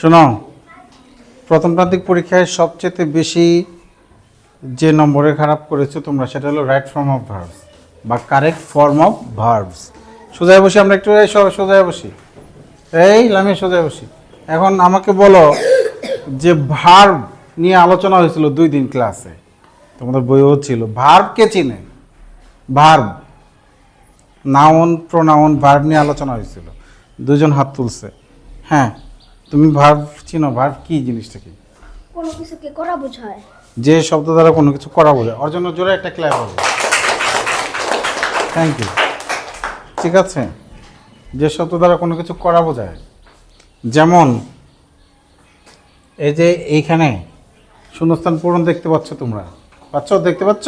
শোনো, প্রথম প্রান্তিক পরীক্ষায় সবচেয়ে বেশি যে নম্বরে খারাপ করেছ তোমরা, সেটা হলো রাইট ফর্ম অফ ভার্বস বা কারেক্ট ফর্ম অফ ভার্বস সোজায় বসি, আমরা একটু সোজায় বসি। এই লামে সোজায় বসি। এখন আমাকে বলো যে ভার্ব নিয়ে আলোচনা হয়েছিল দুই দিন ক্লাসে তোমাদের বইও ছিল। ভার্ব কে চিনে? ভার্ব নাউন প্রোনাউন ভার্ব নিয়ে আলোচনা হয়েছিল। দুজন হাত তুলছে। হ্যাঁ তুমি ভার্ব চিনো ভার্ব কি জিনিসটা কি কোনো কিছুকে করা বোঝায়। যে শব্দ দ্বারা কোনো কিছু করা বোঝায়। ওর জন্য জোরে একটা ক্ল্যাপ হবে। থ্যাংক ইউ ঠিক আছে? যে শব্দ দ্বারা কোনো কিছু করা বোঝায়। যেমন এই যে এইখানে শূন্যস্থান পূরণ দেখতে পাচ্ছ তোমরা। পাচ্ছ? দেখতে পাচ্ছ?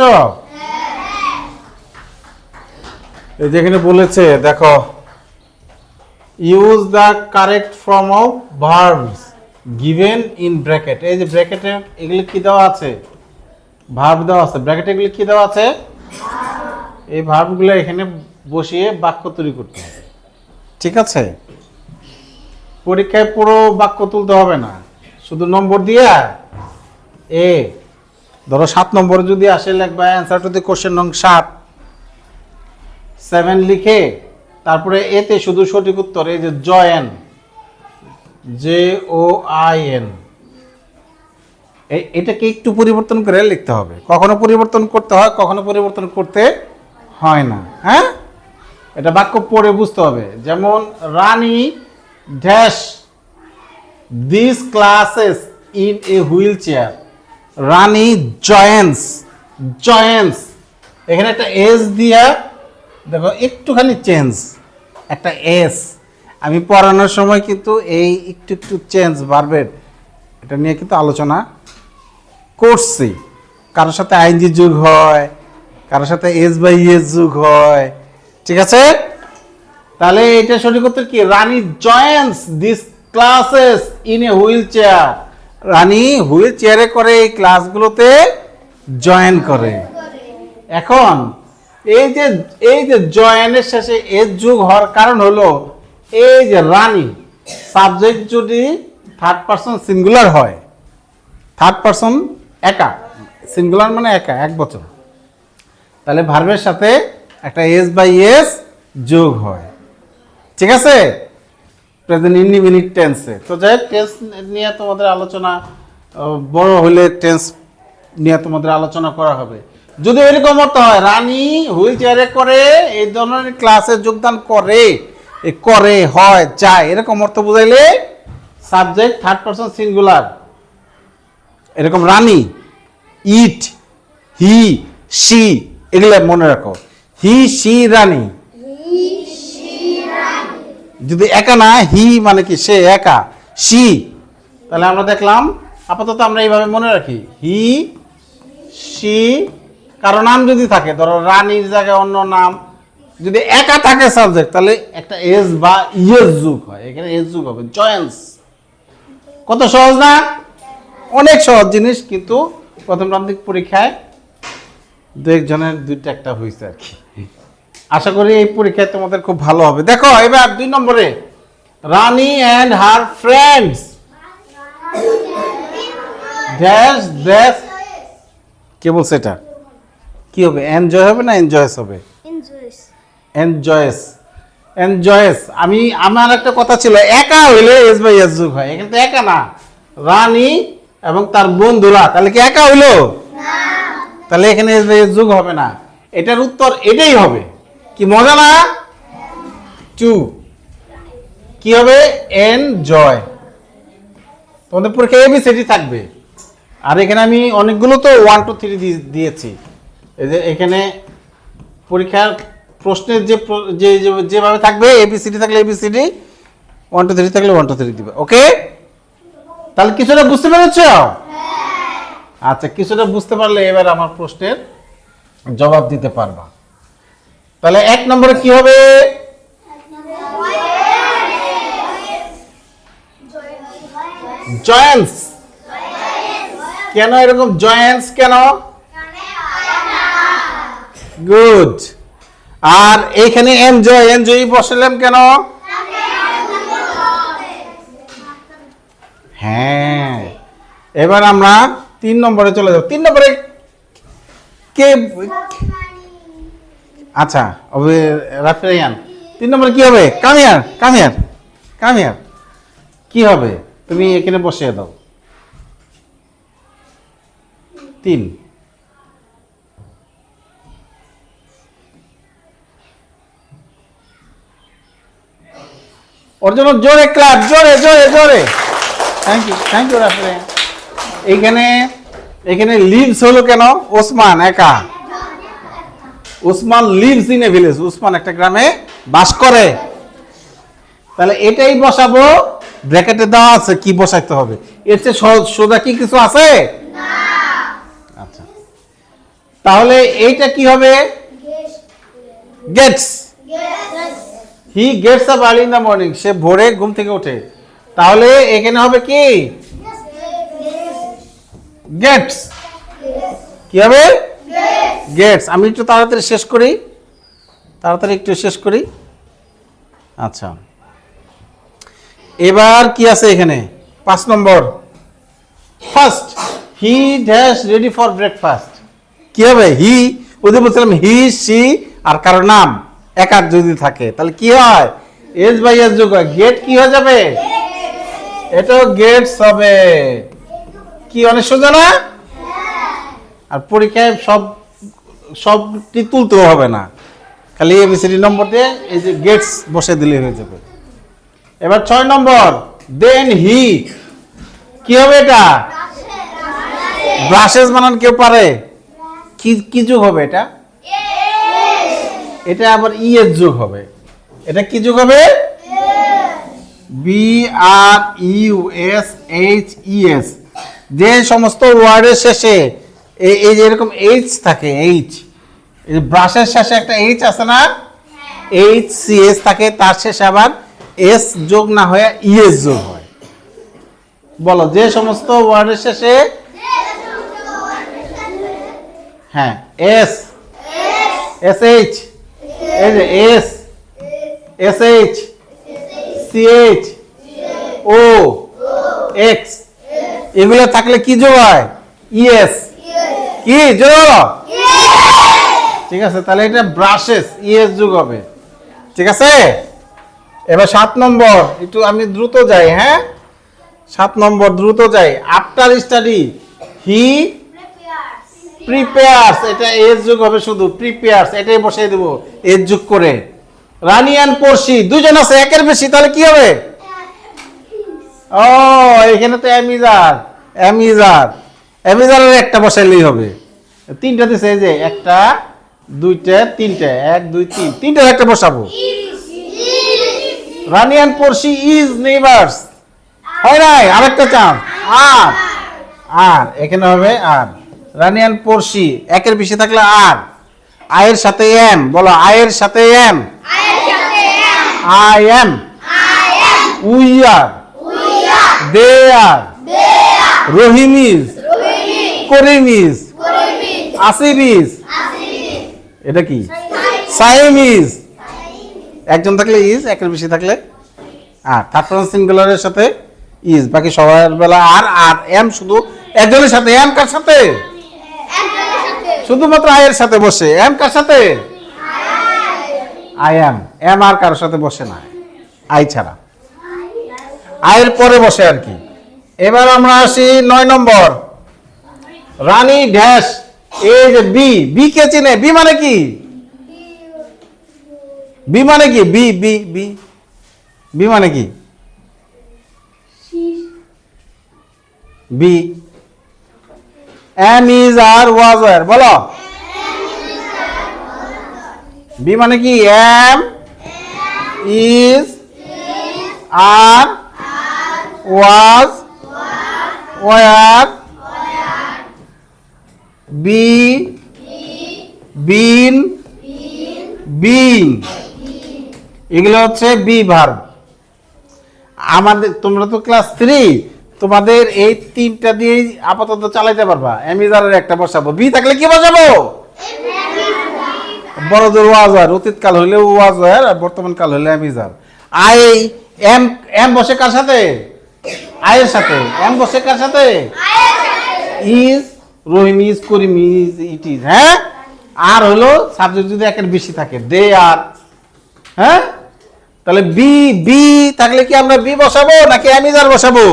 এই যেখানে বলেছে দেখো use the correct form of verbs given in bracket এই যে ব্র্যাকেটে এগুলি কি দেওয়া আছে? ভার্ব দেওয়া আছে। ব্র্যাকেটে এগুলি কি দেওয়া আছে? এই ভার্বগুলো এখানে বসিয়ে বাক্য তৈরি করতে হবে। ঠিক আছে? পরীক্ষায় পুরো বাক্য তুলতে হবে না। শুধু নম্বর দিয়ে? এ। ধরো সাত নম্বর যদি আসে, লিখবা অ্যান্সার টু দি কোশ্চেন নং সাত। সেভেন লিখে তারপরে এতে শুধু সঠিক উত্তর, এই যে join J O I N এটাকে একটু পরিবর্তন করে লিখতে হবে। কখনো পরিবর্তন করতে হয়, কখনো পরিবর্তন করতে হয় না। হ্যাঁ? এটা বাক্য পড়ে বুঝতে হবে। যেমন, Rani dash this classes in a wheelchair Rani joins joins এখানে একটা এস দিয়া, দেখো, একটুখানি চেঞ্জ। একটা এস আমি পড়ানোর সময় কিন্তু এই একটু একটু চেঞ্জ বাড়বে এটা নিয়ে কিন্তু আলোচনা করছি। কারোর সাথে আইনজি যুগ হয়, কারোর সাথে এস বাই এস যুগ হয়, ঠিক আছে? তাহলে এটা সঠিক উত্তর কি? Rani joins this classes in a wheelchair Rani wheel চেয়ারে করে এই ক্লাসগুলোতে জয়েন করে। এখন এই যে এই যে জয়েনের শেষে এর যুগ হওয়ার কারণ হলো, এই যে রানী সাবজেক্ট যদি থার্ড পার্সন সিঙ্গুলার হয় থার্ড পার্সন একা সিঙ্গুলার মানে একা, এক বছর, তাহলে ভার্বের সাথে একটা এস বাই এস যোগ হয়। ঠিক আছে? প্রেজেন্ট ইনডিমিনিট টেন্সে তো যাই টেন্স নিয়ে তোমাদের আলোচনা বড় হলে টেন্স নিয়ে তোমাদের আলোচনা করা হবে। যদি এরকম হতে হয়, রানী হুইল চেয়ারে করে, এই ধরনের ক্লাসে যোগদান করে করে, হয়, যায়, এরকম অর্থ বুঝাইলে সাবজেক্ট থার্ড পার্সন সিঙ্গুলার এরকম রানী ইট হি সি এগুলো মনে রাখো। He she Rani. যদি একা না হি মানে কি সে একা সি তাহলে আমরা দেখলাম, আপাতত আমরা এইভাবে মনে রাখি। হি সি কারও নাম যদি থাকে, ধরো রানীর জায়গায় অন্য নাম, যদি একা থাকে সাবজেক্ট তাহলে একটা এস বা ইয়েস যুগ হয়। এখানে এস যুগ হবে জয়েন্স কত সহজ না? অনেক সহজ জিনিস, কিন্তু প্রথম প্রান্তিক পরীক্ষায় দু একজনের দুইটা একটা হয়েছে আর কি। আশা করি এই পরীক্ষায় তোমাদের খুব ভালো হবে। দেখো, এবার দুই নম্বরে, Rani and her friends dash dash কে বলছে এটা? কি হবে? এনজয় হবে না এনজয়েস হবে? এনজয়েস এনজয়েস আমি আমার একটা কথা ছিল একা হইলে এস বাই এস যুগ হয়। এখানে তো একা না। রানী এবং তার বন্ধুরা তাহলে কি একা হইল? তাহলে এখানে এস বাই এস যুগ হবে না। এটার উত্তর এটাই হবে। কি মজা না? টু কি হবে? এনজয় তোমাদের পরীক্ষা এবিসিডি থাকবে। আর এখানে আমি অনেকগুলো তো ওয়ান টু থ্রি দিয়েছি। যে এখানে পরীক্ষার প্রশ্নের যে যে যেভাবে থাকবে এবিসিডি থাকলে A B C D one two three থাকলে ওয়ান টু থ্রি দিবে ওকে তাহলে কিছুটা বুঝতে পেরেছ? আচ্ছা কিছুটা বুঝতে পারলে এবার আমার প্রশ্নের জবাব দিতে পারবা। তাহলে এক নম্বরে কি হবে? জয়েন্স কেন এরকম জয়েন্স কেন? গুড। আর এইখানে এনজয় এনজয় বসালাম কেন? হ্যাঁ। এবার আমরা তিন নম্বরে চলে যাব। তিন নম্বরে কে আচ্ছা ওবে রাফিয়ান। তিন নম্বরে কি হবে? কামিয়ার কামিয়ার কামিয়ার। কি হবে? তুমি এখানে বসিয়ে দাও। তিন। ওর জন্য জোরে ক্লাব জোরে জোরে জোরে। Thank you thank you Rafiyan এইখানে এখানে লিভস হলো কেন? ওসমান একা। Usman lives in a village Usman একটা গ্রামে বাস করে। তাহলে এটাই বসাবো ব্র্যাকেটে দেওয়া আছে কি বসাইতে হবে? এর চেয়ে সহজ- সোজা কি কিছু আছে? আচ্ছা। তাহলে এইটা কি হবে? Gets he gets up early in the morning সে ভোরে ঘুম থেকে ওঠে। তাহলে এখানে হবে কি? গেটস কি হবে? গেটস আমি একটু তাড়াতাড়ি শেষ করি। তাড়াতাড়ি একটু শেষ করি। আচ্ছা। এবার কি আছে এখানে? পাঁচ নম্বর। First he dash ready for breakfast কি হবে? হি ওদের বলছিলাম হি সি আর কারও নাম। একার যদি থাকে, তাহলে কি হয়? এস বাই এস যোগ হয়। গেট কি হয়ে যাবে? এটাও গেটস হবে। কি, অনেক সোজা না? আর পরীক্ষায় সব, সবটি তুলতেও হবে না। খালি এবিসিডি নম্বর দিয়ে এই যে গেটস বসে দিলে হয়ে যাবে। এবার ছয় নম্বর। দেন হি কি হবে এটা? ব্রাশেস বানান কেউ পারে? কি কি যুগ হবে এটা? এটা আবার ই এর যুগ হবে। এটা কি যুগ হবে? B R U S H E S যে সমস্ত ওয়ার্ডের শেষে এই যে এরকম এইচ থাকে এইচ এই ব্রাশের শেষে একটা এইচ আছে না? এইচ সি এস থাকে, তার শেষে আবার এস যোগ না হয়ে ইএস যোগ হয়। বলো, যে সমস্ত ওয়ার্ডের শেষে হ্যাঁ S S H S S H, C H, O, X, এগুলো থাকলে কি যোগ হয়? ইএস। কি যোগ ঠিক আছে, তাহলে এটা ব্রাশেস, ইএস যুগ হবে। ঠিক আছে? এবার সাত নম্বর, একটু আমি দ্রুত যাই হ্যাঁ? সাত নম্বর, দ্রুত যাই। আফটার স্টাডি হি প্রিপেয়ার্স এটা এজ যুগ হবে শুধু প্রিপেয়ার্স এটাই বসিয়ে দেবো এজ যুগ করে। রানি অ্যান্ড পড়শি, দুজন আছে, একের বেশি, তাহলে কি হবে? ও, এখানে তো অ্যামিজার অ্যামিজার, অ্যামিজারের একটা বসাইলেই হবে। তিনটা দিছে, এই যে, একটা, দুইটা, তিনটা, এক, দুই, তিন, তিনটার একটা বসাবো। রানি অ্যান্ড পড়শি ইজ নেইবার্স হয় নাই? আরেকটা চান? আর। আর, এখানে হবে আর। রানি অ্যান্ড পড়শি, একের বেশি থাকলে আর। আয়ের সাথে এম, বলো, আয়ের সাথে am. I am. We are. They are. Rahim is Karim এটা কি? সাইম ইজ একজন থাকলে ইজ, একের বেশি থাকলে আর। থার্ড পারসন সিঙ্গুলারের সাথে ইজ, বাকি সবার বেলা আর আর এম শুধু একজনের সাথে। এম কার সাথে? শুধুমাত্র আয়ের সাথে বসে। এম কার সাথে? আই এম এম আর কারোর সাথে বসে না। আই ছাড়া। আয়ের পরে বসে আর কি। এবার আমরা আসি নয় নম্বর। রানী ড্যাশ এই যে বি বি কে চিনে? বি মানে কি? বি মানে কি? বি বি বি বি মানে কি? Be am is are was are বলো। বি মানে কি? Am is are was were be been being এগুলো হচ্ছে বি ভার্ব আমাদের তোমরা তো ক্লাস থ্রি তোমাদের এই তিনটা দিয়েই আপাতত চালাইতে পারবা। অ্যামিজারের একটা বসাবো। বি থাকলে কি বসাবো? বড়দের ওয়াজ হয়। অতীত কাল হইলে ওয়াজ হয়, আর বর্তমান কাল হইলে অ্যামিজার আই, এম এম বসে কার সাথে? আয়ের সাথে। এম বসে কার সাথে? Is, Rahim is, Karim is, it is. হ্যাঁ? আর হলো সাবজেক্ট যদি একের বেশি থাকে, দে আর। হ্যাঁ? তাহলে বি বি থাকলে কি আমরা বি বসাবো নাকি অ্যামিজার বসাবো?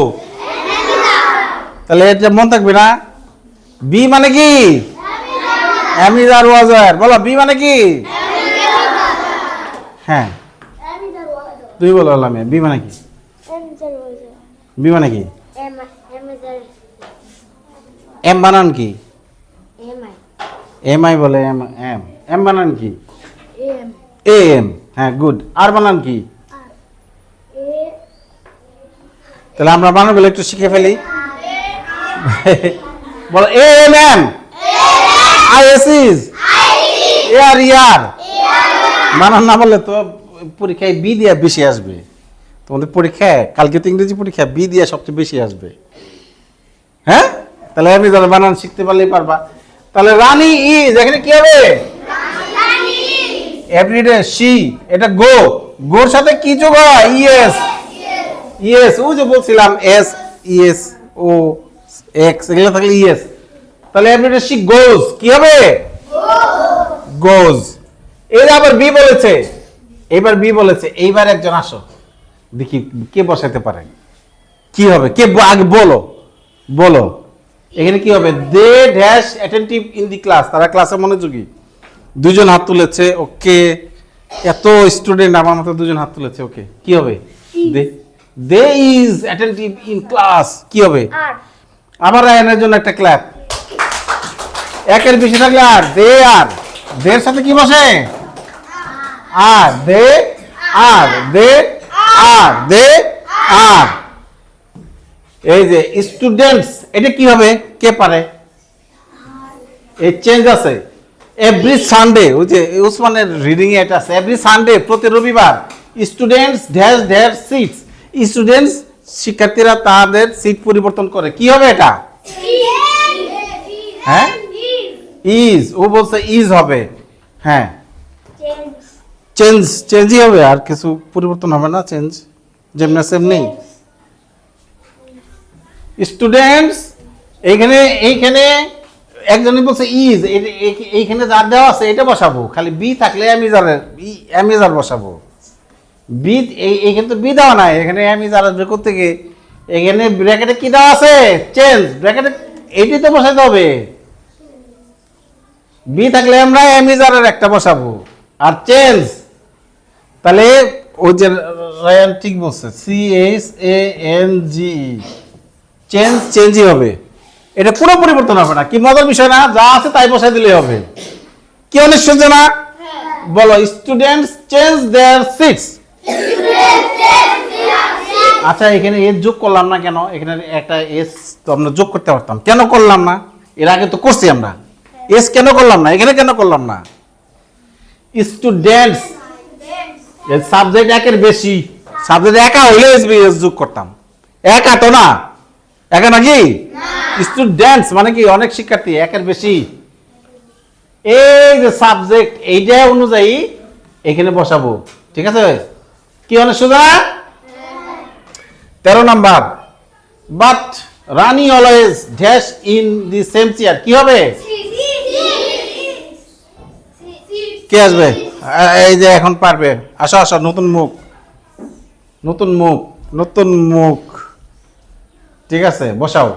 তাহলে এটা মন থাকবে না? বি মানে কি? Am is are was were. বলো, বি মানে কি? হ্যাঁ। তুই বলো আল্লামে বি মানে কি? বি মানে কি? এম বানান কি? এম আই বলে এম এম। এম বানান কি? এ এম হ্যাঁ গুড। আর বানান কি? তাহলে আমরা বানানগুলো একটু শিখে ফেলি। বলো A M M I S is A R year বানান না বললে তো পরীক্ষায় বি দিয়া বেশি আসবে। তোমাদের পরীক্ষায়, কালকে তো ইংরেজি পরীক্ষা বি দিয়া সবচেয়ে বেশি আসবে। হ্যাঁ? তাহলে আমি তাহলে বানান শিখতে পারলেই পারবা। তাহলে রানী ইজ এখানে কি হবে? এভরিডে সি এটা গো গোর সাথে কি যোগ হয়? ইয়েস ইয়েস ও যে বলছিলাম এস ইয়েস ও এক্স এগুলো থাকলে ইয়েস তাহলে এভরিডে সি গোজ কি হবে? গোজ। এর আবার বি বলেছে। এবার বি বলেছে এইবার একজন আসো। দেখি কে বসাতে পারে। কি হবে? কে আগে বলো। বলো। এখানে কি হবে? They dash attentive in the class. তারা ক্লাসে মনোযোগী। দুজন হাত তুলেছে ওকে। এত স্টুডেন্ট আমার মতো দুজন হাত তুলেছে ওকে। কি হবে? They they is attentive in class. কি হবে? আর। আবার রায়নের জন্য একটা ক্ল্যাপ একের বেশি থাকলে আর, দে আর। দের সাথে কি বসে? আর, they R they R they আর। এই যে স্টুডেন্টস এটা কি হবে? কে পারে? এই চেঞ্জ আছে। এভরি সানডে ওই যে উসমানের রিডিং এটা আছে। এভরি সানডে প্রতি রবিবার students dash dash seats students শিক্ষার্থীরা তাদের সিট পরিবর্তন করে। কি হবে এটা? হ্যাঁ? ইজ ও বলছে ইজ হবে। হ্যাঁ। চেঞ্জ চেঞ্জ চেঞ্জই হবে। আর কিছু পরিবর্তন হবে না। চেঞ্জ যেমন সেমনি। স্টুডেন্টস এইখানে এইখানে একজনই বলছে ইজ এইখানে যা দেওয়া আছে, এটা বসাবো। খালি বি থাকলে অ্যামিজারের অ্যামিজার বসাবো। বি এই এইখানে তো বি দেওয়া নাই। এখানে অ্যামিজার আসবে করতে গিয়ে এখানে ব্র্যাকেটে কি দেওয়া আছে? চেঞ্জ ব্র্যাকেটে এইটাই তো বসাতে হবে। বি থাকলে আমরা অ্যামিজারের একটা বসাবো। আর চেঞ্জ তাহলে ওই যে রায়ান ঠিক বলছে। C H A N G change চেঞ্জই হবে। এটা পুরো পরিবর্তন হবে না। কি মজার বিষয় না? যা আছে তাই বসাই দিলে হবে। কি অনেক সোজা না বলো স্টুডেন্টস চেঞ্জ দেয়ার সিটস আচ্ছা এখানে এস যোগ করলাম না কেন? এখানে একটা এস তো আমরা যোগ করতে পারতাম। কেন করলাম না? এর আগে তো করছি আমরা। এস কেন করলাম না? এখানে কেন করলাম না? স্টুডেন্টস সাবজেক্ট একের বেশি। সাবজেক্ট একা হইলে এস যোগ করতাম। একা তো না? একা নাকি? স্টুডেন্টস মানে কি? অনেক শিক্ষার্থী, একের বেশি। এই যে সাবজেক্ট এইটা অনুযায়ী এখানে বসাবো। ঠিক আছে? কি অনেক সোজা তেরো number. But Rani always dash in the same chair কি হবে? কে আসবে? এই যে এখন পারবে। আসো আসো, নতুন মুখ। নতুন মুখ নতুন মুখ। ঠিক আছে, বসাও।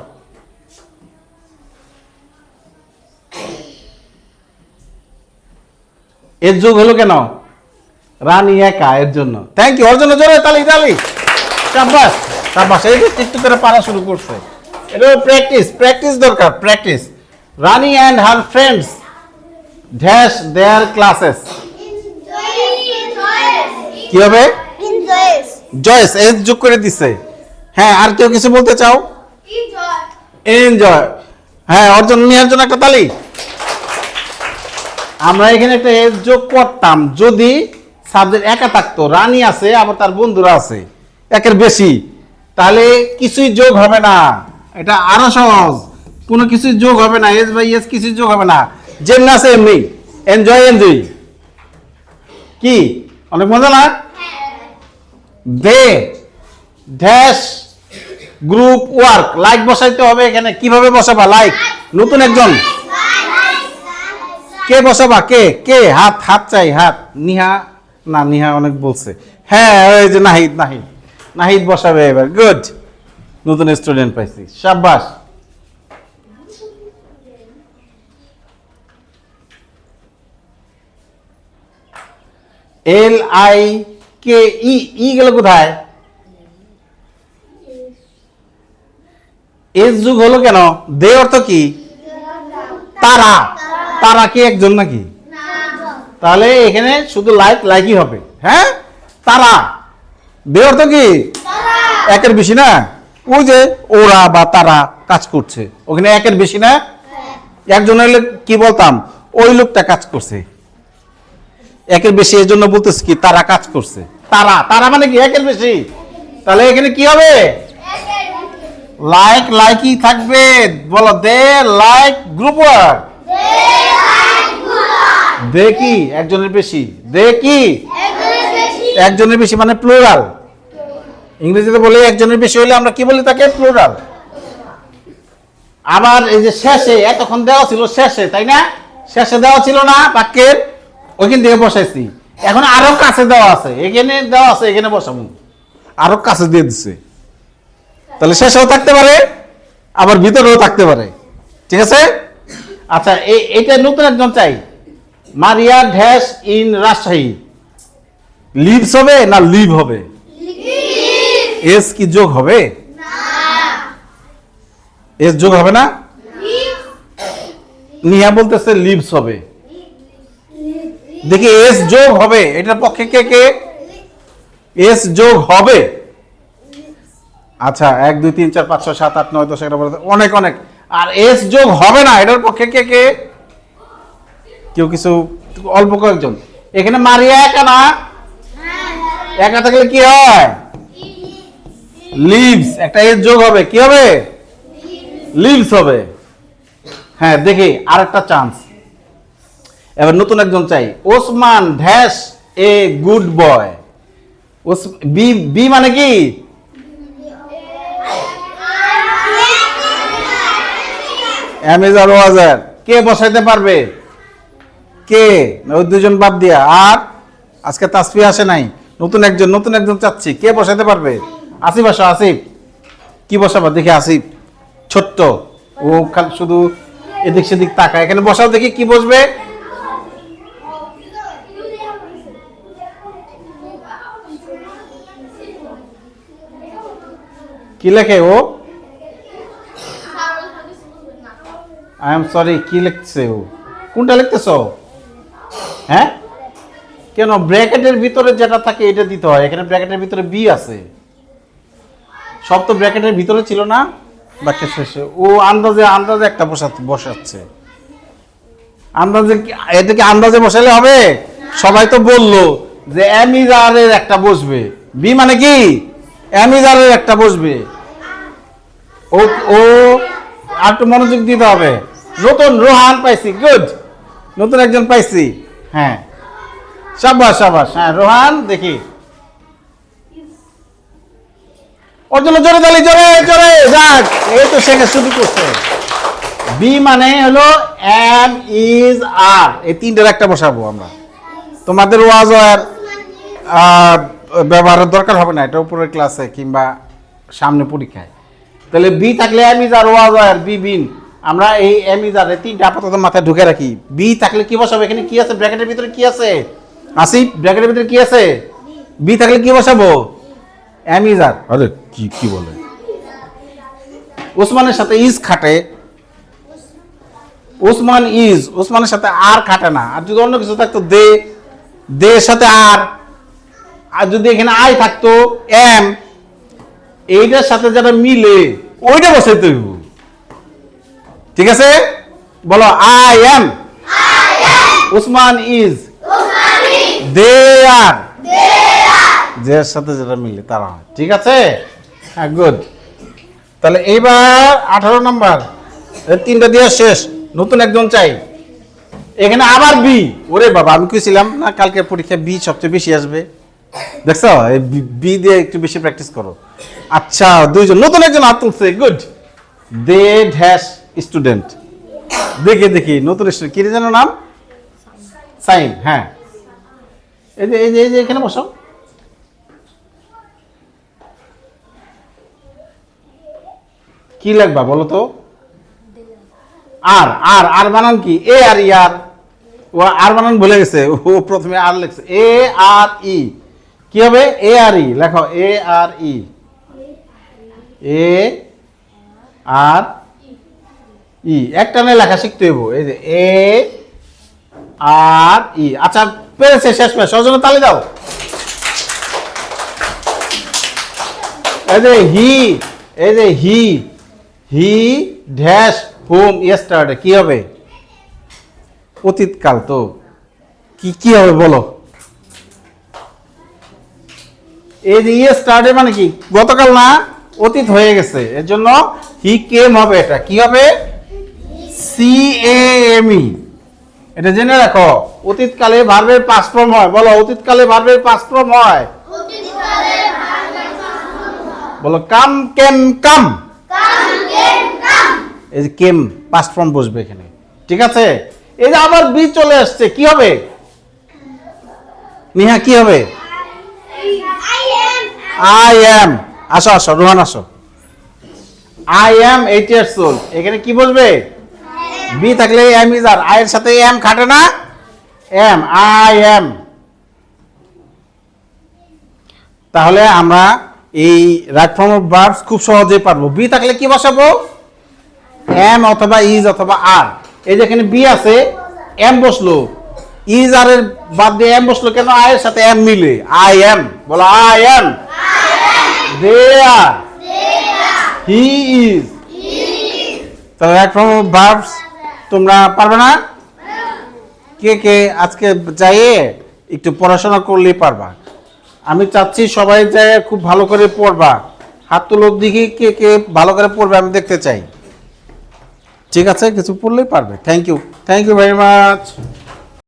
এর যুগ হলো কেন? রানী একা, এর জন্য। থ্যাংক ইউ ওর জন্য জোরে, তালি তালি। সাব্বাস সাব্বাস, এই যে একটু করে পারা শুরু করছে। এটা প্র্যাকটিস প্র্যাকটিস দরকার practice Rani and her friends dash their classes কি হবে? জয়েস এস যোগ করে দিছে। হ্যাঁ আর কেউ কিছু বলতে চাও? এনজয় হ্যাঁ অর্জন নেওয়ার জন্য একটা তালি। আমরা এখানে একটা এস যোগ করতাম। যদি সাবজেক্ট একা থাকতো রানী আছে আবার তার বন্ধুরা আছে একের বেশি তাহলে কিছুই যোগ হবে না এটা আরও সহজ কোনো কিছুই যোগ হবে না এস বাই এস কিছুই যোগ হবে না যেমনি আছে এমনি এনজয় এনজয় কি অনেক মজা না they dash group work like বসাইতে হবে এখানে কীভাবে বসাবা লাইক নতুন একজন কে বসাবা কে কে হাত হাত চাই হাত নিহা না, নিহা অনেক বলছে। হ্যাঁ ওই যে নাহিদ নাহিদ। নাহিদ বসাবে এবার। গুড নতুন স্টুডেন্ট পাইছি। সাব্বাস এল আই কে ই ই গেল কোথায়? এস যুগ হলো কেন? দে অর্থ কি? তারা। তারা কি একজন নাকি? তাহলে এখানে শুধু লাইক লাইকই হবে। হ্যাঁ? তারা। দে অর্থ কি? একের বেশি না? ওই যে ওরা বা তারা কাজ করছে। ওখানে একের বেশি না? একজন হলে কি বলতাম? ওই লোকটা কাজ করছে। একের বেশি এর জন্য বলতেছি কি? তারা কাজ করছে। তারা। তারা মানে কি? একের বেশি। তাহলে এখানে কি হবে? লাইক লাইকই থাকবে। বলো they like group work they কি? একজনের বেশি। দে কি? একজনের বেশি মানে প্লুরাল ইংরেজিতে বলে একজনের বেশি হলে আমরা কি বলি তাকে? প্লুরাল আবার এই যে শেষে, এতক্ষণ দেওয়া ছিল শেষে, তাই না? শেষে দেওয়া ছিল না বাক্যের? ওইখান থেকে বসাইছি। এখন আরও কাছে দেওয়া আছে। এখানে দেওয়া আছে, এখানে বসাবো। আরও কাছে দিয়ে দিচ্ছে তাহলে শেষেও থাকতে পারে, আবার ভিতরেও থাকতে পারে। ঠিক আছে? আচ্ছা এটা নতুন একজন চাই। Maria dash in Rajshahi. Lives হবে না লিভ হবে? এস কি যোগ হবে? এস যোগ হবে না? নিহা বলতেছে লিভস হবে। দেখি এস যোগ হবে, এটার পক্ষে কে কে? এস যোগ হবে। আচ্ছা এক, দুই, তিন, চার, পাঁচ, ছয়, সাত, আট, নয়, দশ, এগারো অনেক অনেক। আর এস যোগ হবে না, এটার পক্ষে কে কে? কেউ কিছু, অল্প কয়েকজন। এখানে মারিয়া একা না? একা থাকলে কি হয়? লিভস একটা এর যোগ হবে। কি হবে? লিভস হবে। হ্যাঁ দেখি আর একটা চান্স এবার নতুন একজন চাই। Osman dash a good boy. ওস, B B মানে কি? অ্যামেজার ওয়াজার। কে বসাইতে পারবে? কে? ওই দুজন বাদ দিয়া। আর আজকে তাসফি আসে নাই। নতুন একজন নতুন একজন চাচ্ছি। কে বসাতে পারবে? আসিফ আসো আসিফ। কি বসাবা? দেখি আসিফ। ছোট্ট। ও খালি শুধু এদিক সেদিক তাকায়। এখানে বসাও দেখি কি বসবে। কি লেখে ও? আই এম সরি কি লিখছে ও? কোনটা লিখতেছ? হ্যাঁ? কেন? ব্র্যাকেটের ভিতরে যেটা থাকে এটা দিতে হয়। এখানে ব্র্যাকেটের ভিতরে বি আছে। সব তো ব্র্যাকেটের ভিতরে ছিল না? বাক্যের শেষে। ও আন্দাজে আন্দাজে একটা বসাতে বসাচ্ছে। আন্দাজে কি- এটা কি আন্দাজে বসালে হবে? সবাই তো বলল যে অ্যামিজারের একটা বসবে। বি মানে কি? অ্যামিজারের একটা বসবে। ও ও আর একটু মনোযোগ দিতে হবে। নতুন রোহান পাইছি। গুড। নতুন একজন পাইছি। হ্যাঁ। সাবাস সাবাস। হ্যাঁ রোহান দেখি। ওর জন্য জোরে তালি জোরে জোরে যাক। এই তো শেখা শুরু করছে। বি মানে হলো এম ইজ আর এই তিনটার একটা বসাবো আমরা। তোমাদের ওয়াজ আর ব্যবহারের দরকার হবে না এটা উপরের ক্লাসে কিংবা সামনে পরীক্ষায়। তাহলে বি থাকলে am is are was are be been আমরা এই এম ইজ আর এই তিনটা আপাতত মাথায় ঢুকে রাখি। বি থাকলে কি বসাবো? এখানে কি আছে? ব্র্যাকেটের ভিতরে কি আছে? আসিফ ব্র্যাকেটের ভিতরে কি আছে? বি থাকলে কি বসাবো? এম ইজ আর আরে কি কি বলে? ওসমানের সাথে ইজ খাটে। ওসমান ইজ ওসমানের সাথে আর খাটে না। আর যদি অন্য কিছু থাকতো দে দে সাথে আর। আর যদি এখানে আই থাকতো এম এইটার সাথে যারা মিলে ওইটা বসাইতে হইব। ঠিক আছে? বলো I am Usman is they are যে সাথে যেটা মিলে, তারা ঠিক আছে? হ্যাঁ গুড তাহলে এইবার আঠারো নাম্বার। তিনটা দিয়ে শেষ। নতুন একজন চাই। এখানে আবার বি ওরে বাবা, আমি কইছিলাম না কালকে পরীক্ষা বি সবচেয়ে বেশি আসবে। দেখছ? এই বি- দিয়ে একটু বেশি প্র্যাকটিস করো। আচ্ছা দুইজন, নতুন একজন হাত তুলছে গুড দে ড্যাশ স্টুডেন্ট। দেখি দেখি, নতুন স্টুডেন্ট। কি যেন নাম? সাইন হ্যাঁ। এই যে এই যে এই যে, এখানে বসো। কি লাগবা বলো তো? আর আর আর বানান কি? এ আর ই, আর। ও, আর বানান ভুলে গেছে। ও, প্রথমে আর লেখছে। এ আর ই। কি হবে? এ আর ই। লেখো, এ আর ই। এ আর ই, একটা নিয়ে লেখা শিখতে হইব। এই যে এ, আর, ই। আচ্ছা পেরেছে, শেষ পেশ সজনে তালি দাও। এই যে হি, এই যে he he, dash, home, yesterday, কি হবে? অতীতকাল তো। কি কি হবে বলো? এই যে ইয়েস্টারডে মানে কি? গতকাল না, অতীত হয়ে গেছে। এর জন্য হি কেম হবে এটা। কি হবে? সি এ এম ই এটা জেনে রাখো, অতীতকালে ভার্বের পাঁচ ফর্ম হয়। বলো, অতীতকালে ভার্বের পাঁচ ফর্ম হয়? বলো, কাম কেম কাম? এই যে কেম পাস্ট ফর্ম বসবে এখানে। ঠিক আছে? এই যে আবার বি চলে আসছে, কি হবে? নিহা, কি হবে? আই এম আসো আসো, রোহান, আসো। আই এম এইট ইয়ার্স এখানে কি বসবে? বি থাকলে এম ইজ আর আই এর সাথে এম খাটে না? এম আই এম তাহলে আমরা এই রাইট ফর্ম অফ ভার্বস খুব সহজেই পারব। বি থাকলে কি বসাবো? এম অথবা ইজ অথবা আর এই যে এখানে বি আছে এম বসল। ইজ আর এর বাদ দিয়ে এম বসল কেন? আই এর সাথে এম মিলে। আই এম বলো I am they are he is তাহলে রাইট ফর্ম অফ ভার্বস তোমরা পারবে না? কে কে আজকে যাইয়ে একটু পড়াশোনা করলেই পারবা। আমি চাচ্ছি সবাই যায় খুব ভালো করে পড়বা। হাত তুলোর দিকে কে কে ভালো করে পড়বে, আমি দেখতে চাই। ঠিক আছে? কিছু পড়লেই পারবে। Thank you thank you very much